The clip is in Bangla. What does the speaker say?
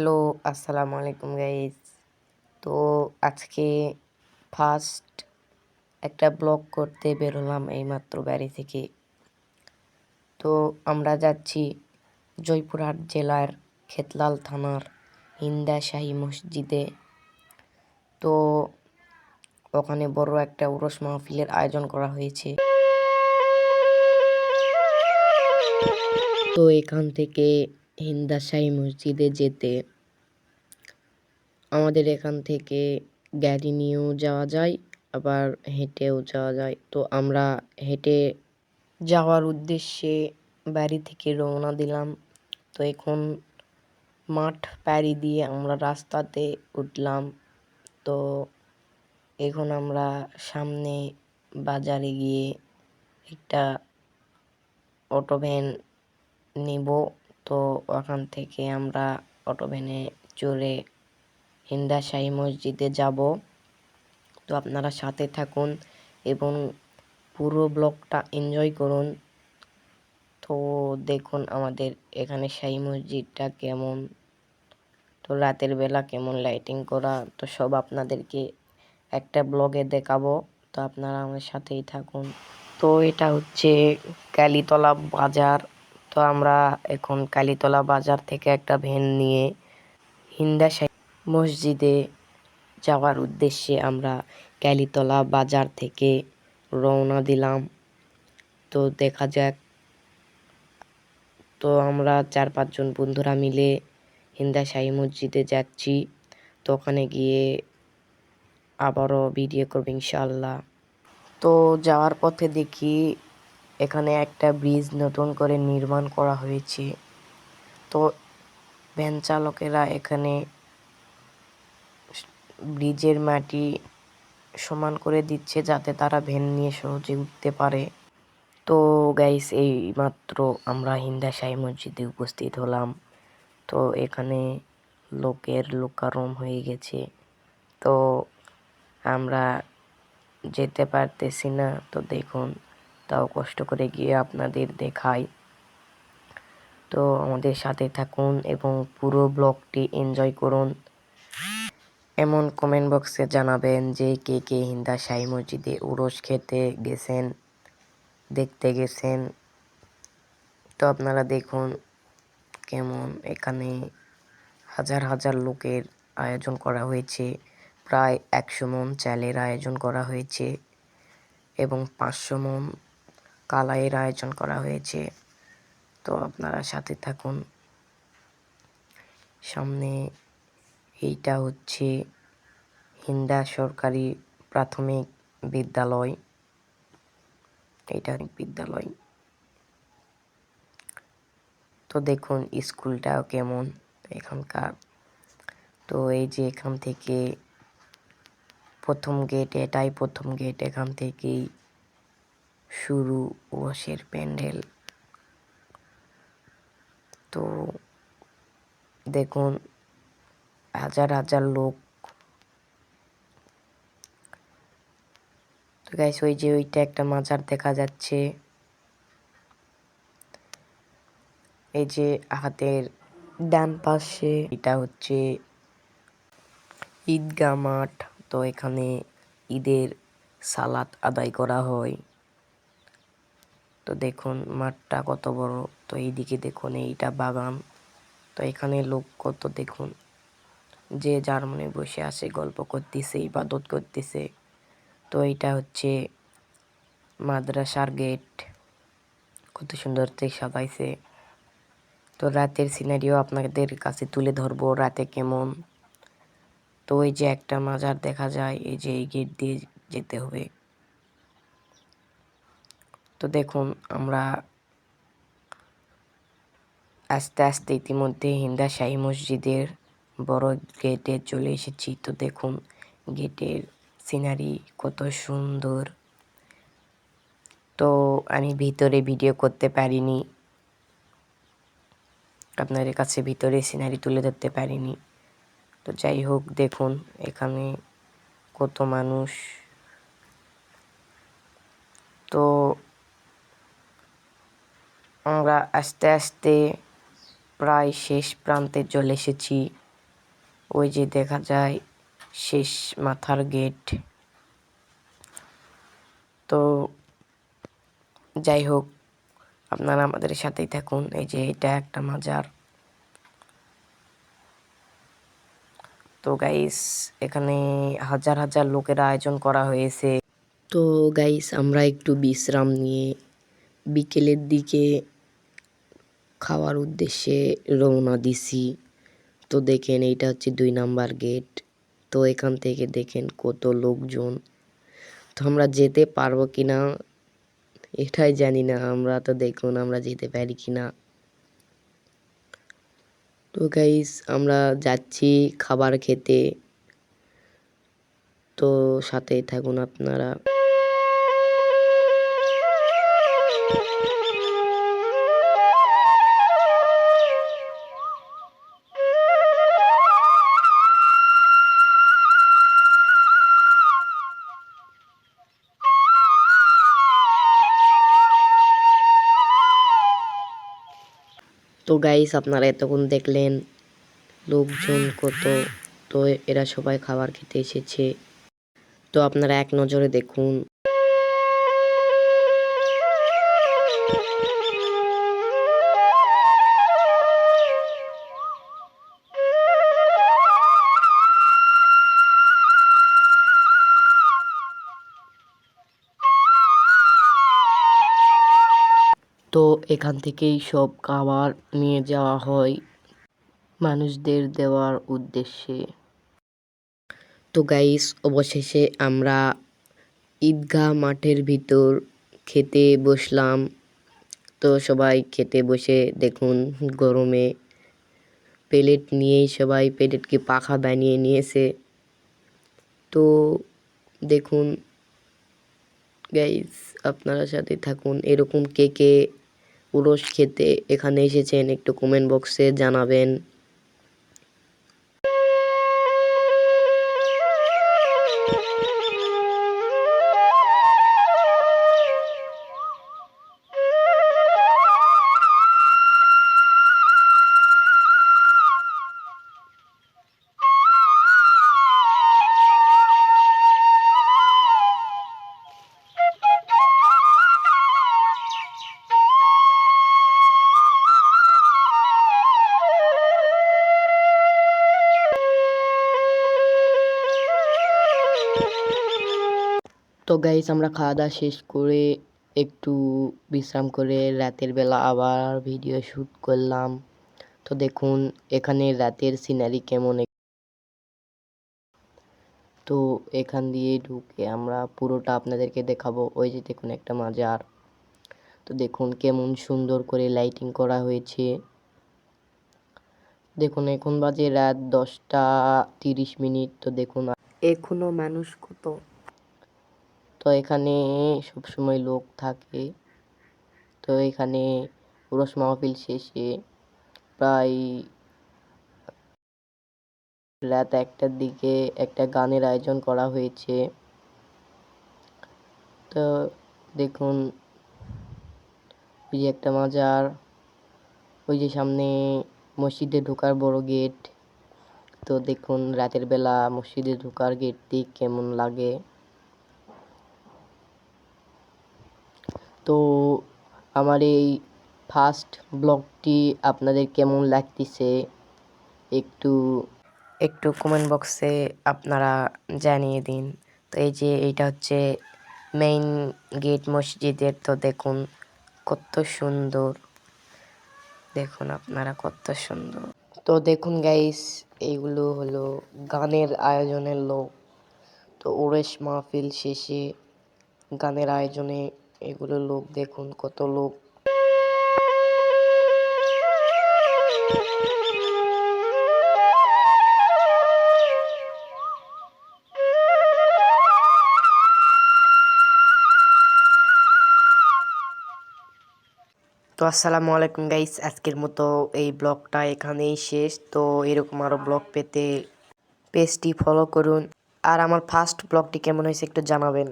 হ্যালো আসসালামু আলাইকুম গাইজ তো আজকে ফার্স্ট একটা ব্লগ করতে বেরোলাম এইমাত্র বাড়ি থেকে। তো আমরা যাচ্ছি জয়পুরহাট জেলার খেতলাল থানার হিন্দা শাহী মসজিদে। তো ওখানে বড় একটা উরস মাহফিলের আয়োজন করা হয়েছে। তো এখান থেকে হিন্দা শাহী মসজিদে যেতে আমাদের এখান থেকে গাড়ি নিয়েও যাওয়া যায়, আবার হেঁটেও যাওয়া যায়। তো আমরা হেঁটে যাওয়ার উদ্দেশ্যে বাড়ি থেকে রওনা দিলাম। তো এখন মাঠ পাড়ি দিয়ে আমরা রাস্তাতে উঠলাম। তো এখন আমরা সামনে বাজারে গিয়ে একটা অটো ভ্যান নিব। তো ওখান থেকে আমরা অটো ভ্যানে চড়ে হিন্দা শাহী মসজিদে যাব। তো আপনারা সাথে থাকুন এবং পুরো ব্লগটা এনজয় করুন। তো দেখুন আমাদের এখানে শাহী মসজিদটা কেমন, তো রাতের বেলা কেমন লাইটিং করা, তো সব আপনাদেরকে একটা ব্লগে দেখাবো। তো আপনারা আমার সাথেই থাকুন। তো এটা হচ্ছে কালীতলা বাজার। তো আমরা এখন কালীতলা বাজার থেকে একটা ভ্যান নিয়ে হিন্দা মসজিদে যাওয়ার উদ্দেশ্যে আমরা কালীতলা বাজার থেকে রওনা দিলাম। তো দেখা যাক। তো আমরা চার পাঁচজন বন্ধুরা মিলে হিন্দা শাহী মসজিদে যাচ্ছি। তো ওখানে গিয়ে আবারও ভিডিও করব ইনশাল্লাহ তো যাওয়ার পথে দেখি এখানে একটা ব্রিজ নতুন করে নির্মাণ করা হয়েছে। তো ভ্যান চালকেরা এখানে ব্রিজের মাটি সমান করে দিচ্ছে যাতে তারা ভ্যান নিয়ে সহজে উঠতে পারে। তো গাইস এই মাত্র আমরা হিন্দা শাহী মসজিদে উপস্থিত হলাম। তো এখানে লোকের লোকারম হয়ে গেছে। তো আমরা যেতে পারতেছি না। তো দেখুন তাও কষ্ট করে গিয়ে আপনাদের দেখাই। তো আমাদের সাথে থাকুন এবং পুরো ব্লগটি এনজয় করুন। এমন কমেন্ট বক্সে জানাবেন যে কে কে হিন্দা শাহী মসজিদে উরস খেতে গেছেন, দেখতে গেছেন। তো আপনারা দেখুন কেমন এখানে হাজার হাজার লোকের আয়োজন করা হয়েছে। প্রায় একশো মন চালের আয়োজন করা হয়েছে এবং পাঁচশো মন কালাইয়ের আয়োজন করা হয়েছে। তো আপনারা সাথে থাকুন। সামনে এইটা হচ্ছে হিন্দা সরকারি প্রাথমিক বিদ্যালয়। এইটা বিদ্যালয়। তো দেখুন, স্কুলটাও কেমন এখানকার। তো এই যে এখান থেকে প্রথম গেট এটাই প্রথম গেট এখান থেকেই শুরু ওয়াশের প্যান্ডেল। তো দেখুন, হাজার হাজার লোক। তো গাইস ওই যে ওইটা একটা মাজার দেখা যাচ্ছে। এই যে হাতের ডান পাশে, এটা হচ্ছে ঈদগাহ মাঠ। তো এখানে ঈদের সালাত আদায় করা হয়। তো দেখুন, মাঠটা কত বড়। তো এইদিকে দেখুন, এইটা বাগান। তো এখানে লোক কত দেখুন। যে যার মনে বসে আছে, গল্প করতেছে, ইবাদত করতেছে। তো এইটা হচ্ছে মাদ্রাসার গেট। কত সুন্দর থেকে সাজাইছে। তো রাতের সিনারিও আপনাদের কাছে তুলে ধরবো, রাতে কেমন। তো ওই যে একটা মাজার দেখা যায়, এই যে এই গেট দিয়ে যেতে হবে। তো দেখুন, আমরা আস্তে আস্তে ইতিমধ্যে হিন্দা শাহী মসজিদের বড় গেটে চলে এসেছি। তো দেখুন, গেটের সিনারি কত সুন্দর। তো আমি ভিতরে ভিডিও করতে পারিনি। আপনাদের কাছে ভিতরে সিনারি তুলে ধরতে পারিনি। তো যাই হোক, দেখুন, এখানে কত মানুষ। তো আমরা আস্তে আস্তে প্রায় শেষ প্রান্তে চলে এসেছি। ওই যে দেখা যায় শেষ মাথার গেট তো যাই হোক, আপনারা আমাদের সাথেই থাকুন। এই যে এটা একটা মাজার। তো গাইস এখানে হাজার হাজার লোকের আয়োজন করা হয়েছে। তো গাইস আমরা একটু বিশ্রাম নিয়ে বিকেলের দিকে খাওয়ার উদ্দেশ্যে রওনা দিছি। তো দেখেন এইটা হচ্ছে দুই নাম্বার গেট তো এখান থেকে দেখেন কত লোকজন। তো আমরা যেতে পারব কি না এটাই জানি না। আমরা তো দেখুন আমরা যেতে পারি কি না তো গাইস আমরা যাচ্ছি খাবার খেতে। তো সাথেই থাকুন আপনারা। তো গাইস আপনারা এতক্ষণ দেখলেন লোকজন কত, তো এরা সবাই খাবার খেতে এসেছে। তো আপনারা এক নজরে দেখুন। তো এখান থেকেই সব খাবার নিয়ে যাওয়া হয় মানুষদের দেওয়ার উদ্দেশ্যে। তো গাইস অবশেষে আমরা ঈদগাহ মাঠের ভিতর খেতে বসলাম। তো সবাই খেতে বসে দেখুন গরমে প্লেট নিয়েই সবাই প্লেটকে পাখা বানিয়ে নিয়েছে। তো দেখুন গাইস আপনারা সাথে থাকুন। এরকম কে কে উরস খেতে এখানে এসেছেন একটু কমেন্ট বক্সে জানাবেন। তো গাইস আমরা খাওয়া দাওয়া শেষ করে একটু বিশ্রাম করে রাতের বেলা আবার ভিডিও শ্যুট করলাম। তো দেখুন, এখানে রাতের সিনারি কেমন তো এখান দিয়ে ঢুকে আমরা পুরোটা আপনাদেরকে দেখাবো। ওই যে দেখুন একটা মাজার। তো দেখুন কেমন সুন্দর করে লাইটিং করা হয়েছে। দেখুন, এখন বাজে রাত দশটা তিরিশ মিনিট। তো দেখুন, এখনও মানুষ কত? তো এখানে সবসময় লোক থাকে। তো এখানে উরস মাহফিল শেষে প্রায় রাত একটার দিকে একটা গানের আয়োজন করা হয়েছে। তো দেখুন, ওই যে একটা মাজার, ওই যে সামনে মসজিদে ঢোকার বড় গেট। তো দেখুন, রাতের বেলা মসজিদে ঢোকার গেটটি কেমন লাগে। তো আমার এই ফার্স্ট ব্লগটি আপনাদের কেমন লাগতেছে? একটু একটু কমেন্ট বক্সে আপনারা জানিয়ে দিন। তো এই যে এইটা হচ্ছে মেইন গেট মসজিদের, তো দেখুন কত সুন্দর। দেখুন আপনারা কত সুন্দর। তো দেখুন গাইস এইগুলো হলো গানের আয়োজনের লোক। তো ওরেশ মাহফিল শেষে গানের আয়োজনে এগুলো লোক দেখুন, কত লোক। তো আসসালামু আলাইকুম গাইস, আজকের মতো এই ব্লগটা এখানেই শেষ। তো এরকম আরও ব্লগ পেতে পেজটি ফলো করুন। আর আমার ফার্স্ট ব্লগটি কেমন হয়েছে একটু জানাবেন।